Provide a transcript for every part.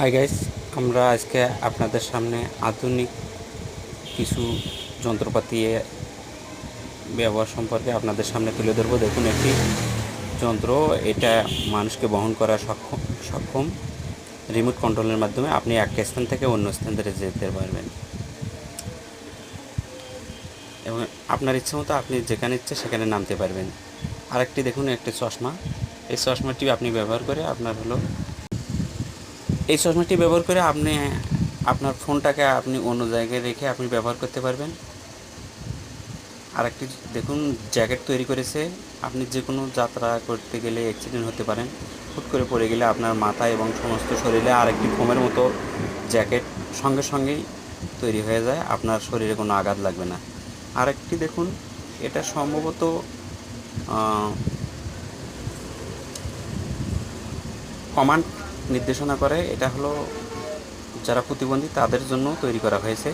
Hi guys আমরা আজকে আপনাদের সামনে আধুনিক কিছু যন্ত্রপাতি ব্যবহার সম্পর্কে আপনাদের সামনে তুলে ধরবো। দেখুন, একটি যন্ত্র, এটা মানুষকে বহন করা সক্ষম সক্ষম রিমোট কন্ট্রোলের মাধ্যমে আপনি এক স্থান থেকে অন্য স্থান থেকে যেতে পারবেন। এবং আপনার ইচ্ছে মতো আপনি যেখানে ইচ্ছে সেখানে নামতে পারবেন। আরেকটি দেখুন, একটি চশমা। এই চশমাটি আপনি ব্যবহার করে আপনার হলো এই চশমাটি ব্যবহার করে আপনি, আপনার ফোনটাকে আপনি অন্য জায়গায় রেখে আপনি ব্যবহার করতে পারবেন। আরেকটি দেখুন, জ্যাকেট তৈরি করেছে। আপনি যে কোনো যাত্রা করতে গেলে অ্যাক্সিডেন্ট হতে পারেন হুট করে পড়ে গেলে আপনার মাথা এবং সমস্ত শরীরে আরেকটি ফোমের মতো জ্যাকেট সঙ্গে সঙ্গেই তৈরি হয়ে যায়। আপনার শরীরে কোনো আঘাত লাগবে না। আরেকটি দেখুন, এটা সম্ভবত কমান্ড নির্দেশনা করে, এটা হলো যারা প্রতিবন্ধী তাদের জন্য তৈরি করা হয়েছে।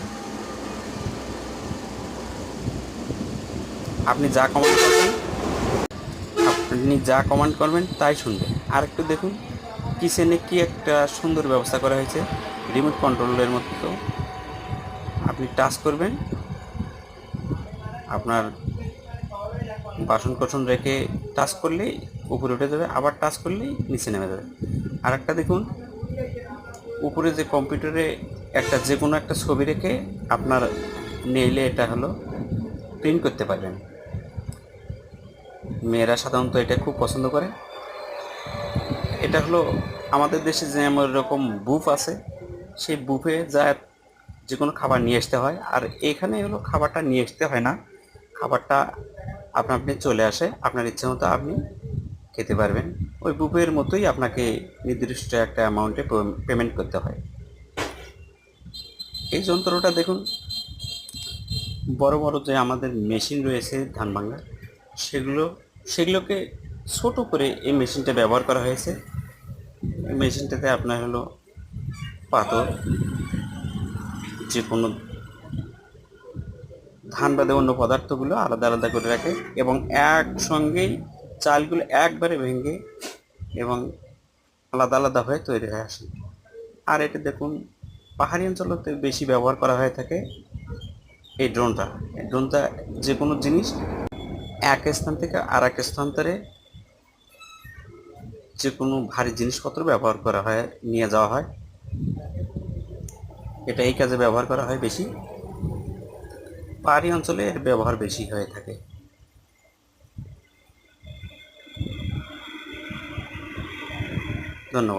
আপনি যা কমান্ড করবেন, আপনি যা কমান্ড করবেন তাই শুনবে আর একটু দেখুন কিচেনে কি একটা সুন্দর ব্যবস্থা করা হয়েছে রিমোট কন্ট্রোলের মতো। আপনি টাচ করবেন, আপনার বাসন কোসন রেখে টাচ করলেই উপরে উঠে যাবে, আবার টাচ করলেই নিচে নেমে যাবে। আর একটা দেখুন, উপরে যে কম্পিউটারে একটা যে কোনো একটা ছবি রেখে আপনার নেইলে এটা হলো প্রিন্ট করতে পারবেন। মেয়েরা সাধারণত এটা খুব পছন্দ করে। এটা হলো আমাদের দেশে যে এরকম বুফ আছে, সেই বুফে যা যে কোনো খাবার নিয়ে আসতে হয়। আর এখানে হলো খাবারটা নিয়ে আসতে হয় না। খাবারটা আপনা আপনি চলে আসে, আপনার ইচ্ছে মতো আপনি খেতে পারবেন। ওই বুফের মতোই আপনাকে নির্দিষ্ট একটা অ্যামাউন্টে পেমেন্ট করতে হয়। এই যন্ত্রটা দেখুন, বড় বড় যে আমাদের মেশিন রয়েছে ধান ভাঙার সেগুলো, সেগুলোকে ছোট করে এই মেশিনটা ব্যবহার করা হয়েছে। এই মেশিনটাতে আপনার হলো পাথর, যে কোনো ধান বাদে অন্য পদার্থগুলো আলাদা আলাদা করে রাখে এবং একসঙ্গেই চালগুলো একবারে ভেঙে এবং আলাদা আলাদা হয়ে তৈরি হয়ে আসে। আর এটা দেখুন, পাহাড়ি অঞ্চলতে বেশি ব্যবহার করা হয়ে থাকে এই ড্রোনটা। এই ড্রোনটা যে কোনো জিনিস এক স্থান থেকে আর এক স্থানান্তরে যে কোনো ভারী জিনিসপত্র ব্যবহার করা হয়, নিয়ে যাওয়া হয়। এটা এই কাজে ব্যবহার করা হয় বেশি। পাহাড়ি অঞ্চলে এর ব্যবহার বেশি হয়ে থাকে। ধন্যবাদ